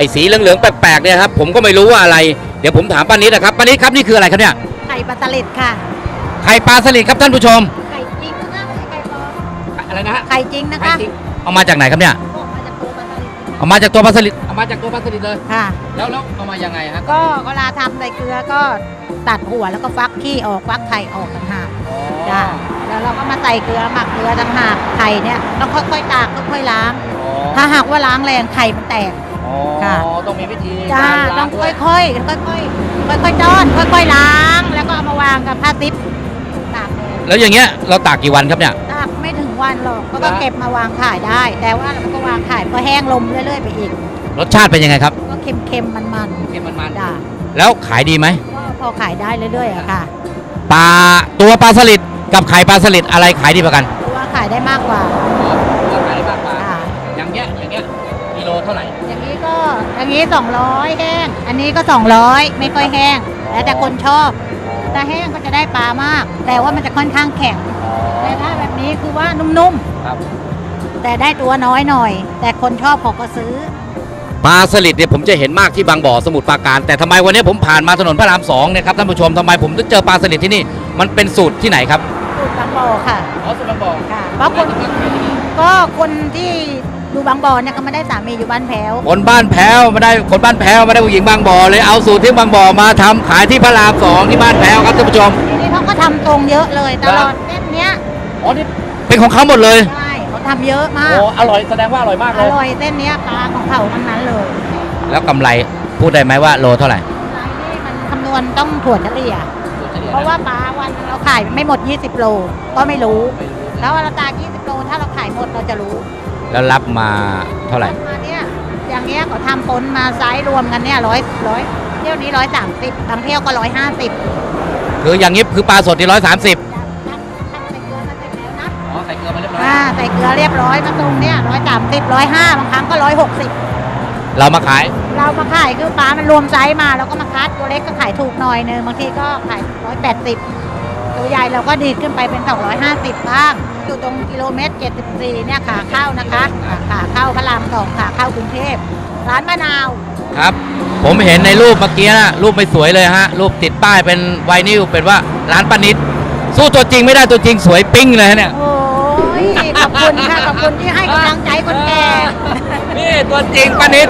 อ้สีเหลืองๆแปลกๆเนี่ยครับผมก็ไม่รู้ว่าอะไร เดี๋ยวผมถามป้านิดนะครับป้านิดครับนี่คืออะไรครับเนี่ยไข่ปลาสลิดค่ะ ไข่ปลาสลิดครับท่านผู้ชม ไข่จริงนะคะไม่ใช่ไข่ปลอมอะไรนะฮะไข่จริงนะคะเอามาจากไหนครับเนี่ยพวกมาจากตัวปลาสลิดเอามาจากตัวปลาสลิดเอามาจากตัวปลาสลิดเลย ค่ะ แล้วแล้วเอามายังไงฮะก็เวลาทำใส่เกลือก็ตัดหัวแล้วก็ฟักขี้ออกฟักไข่ออกต่างหากจ้ะแล้วเราก็มาใส่เกลือหมักเกลือต่างหากไข่เนี่ยต้องค่อยๆตากค่อยๆล้าง ถ้าหากว่าล้างแรงไข่มันแตกอ๋อ ค่ะ ต้องมีวิธีจ้าการต้ล้าองงด้วยค่อยๆ ค่อยๆ ค่อยๆจ้อน ค่อยๆ ล้าง แล้วก็เอามาวางกับผ้าซิปตากเลยแล้วอย่างเงี้ยเราตากกี่วันครับเนี่ย ตากไม่ถึงวันหรอกก็เหรก็อเก็บมาวางขายได้ แต่ว่าเราก็วางขายพอแห้งลมเรื่อยๆ ไปอีก รสชาติเป็นยังไงครับ ก็เค็มๆ มันเค็มมันๆจ้าๆแล้วขายดีไหมก็พอขายได้เรื่อยๆอะค่ะปลาตัวปลาสลิดกับไข่ปลาสลิดอะไรขายดีกว่ากันเพราะว่าขายได้มากกว่า กิโลเท่าไหร่ อย่างนี้ก็อย่างนี้ 200 แห้ง อันนี้ก็ 200 ไม่ค่อยแห้ง แล้วแต่คนชอบ ถ้าแห้งก็จะได้ปลามาก แต่ว่ามันจะค่อนข้างแข็ง แต่ถ้าแบบนี้คือว่านุ่มครับ ๆ แต่ได้ตัวน้อยหน่อย แต่คนชอบเขาก็ซื้อ ปลาสลิดเนี่ยผมจะเห็นมากที่บางบ่อสมุทรปราการ แต่ทำไมวันนี้ผมผ่านมาถนนพระรามสองเนี่ยครับท่านผู้ชมทำไมผมถึงเจอปลาสลิดที่นี่มันเป็นสูตรที่ไหนครับสูตรบางบ่อค่ะ อ๋อสูตรบางบ่อค่ะเพราะคนก็คนที่ ดูบางบ่อเนี่ยเขาไม่ได้สามีอยู่บ้านแพ้วคนบ้านแพ้วมาได้คนบ้านแพ้วมาได้ผู้หญิงบางบ่อเลยเอาสูตรที่บางบ่อมาทำขายที่พระรามสองที่บ้านแพ้วครับท่านผู้ชม ทีนี้เขาก็ทำตรงเยอะเลยตลอดเส้นเนี้ยอ๋อนี่เป็นของเขาหมดเลยใช่เขาทำเยอะมากโอ้อร่อยแสดงว่าอร่อยมากอเลย ร่อยเส้นเนี้ยปลาของเขาทั้งนั้นเลยแล้วกำไรพูดได้ไหมว่าโลเท่าไหร่รายนี่มันคำนวณต้องถั่วเฉลี่ย เพราะว่าปลาวันเราขายไม่หมด 20 โลก็ไม่รู้ แล้วเราตาก20 โลถ้าเราขายหมดเราจะรู้ แล้วรับมาเท่าไหร่ มาเนี่ยอย่างเงี้ยเขาทำปนมาไซส์รวมกันเนี่ยร้อยร้อยเที่ยวนี้ร้อยสามสิบบางเที่ยวก็ร้อยห้าสิบคืออย่างนี้คือปลาสดที่ร้อยสามสิบใส่เกลือมาเสร็จแล้วนะอ๋อใส่เกลือมาเรียบร้อยอ่าใส่เกลือเรียบร้อยมาตรงเนี่ยร้อยสามสิบร้อยห้าบางครั้งก็ร้อยหกสิบเรามาขาย เรามาขายคือปลามันรวมไซส์มาแล้วก็มาคัดตัวเล็กก็ขายถูกหน่อยนึงบางทีก็ขายร้อยแปดสิบ ตัวใหญ่เราก็ดีดขึ้นไปเป็นสองร้อยห้าสิบบ้าง อยู่ตรงกิโลเมตรเจ็ดสิบสี่เนี่ยขาเข้านะคะอ่าขาเข้าพระรามสองขาเข้ากรุงเทพร้านมะนาว ครับ ผมเห็นในรูปเมื่อกี้นะรูปไม่สวยเลยฮะ รูปติดป้ายเป็นไวนิลเป็นว่าร้านป้านิด สู้ตัวจริงไม่ได้ตัวจริงสวยปิ้งเลยฮะเนี่ย โอ้ยขอบคุณค่ะ ขอบคุณที่ให้กำลังใจคนแก่ นี่ตัวจริงป้านิด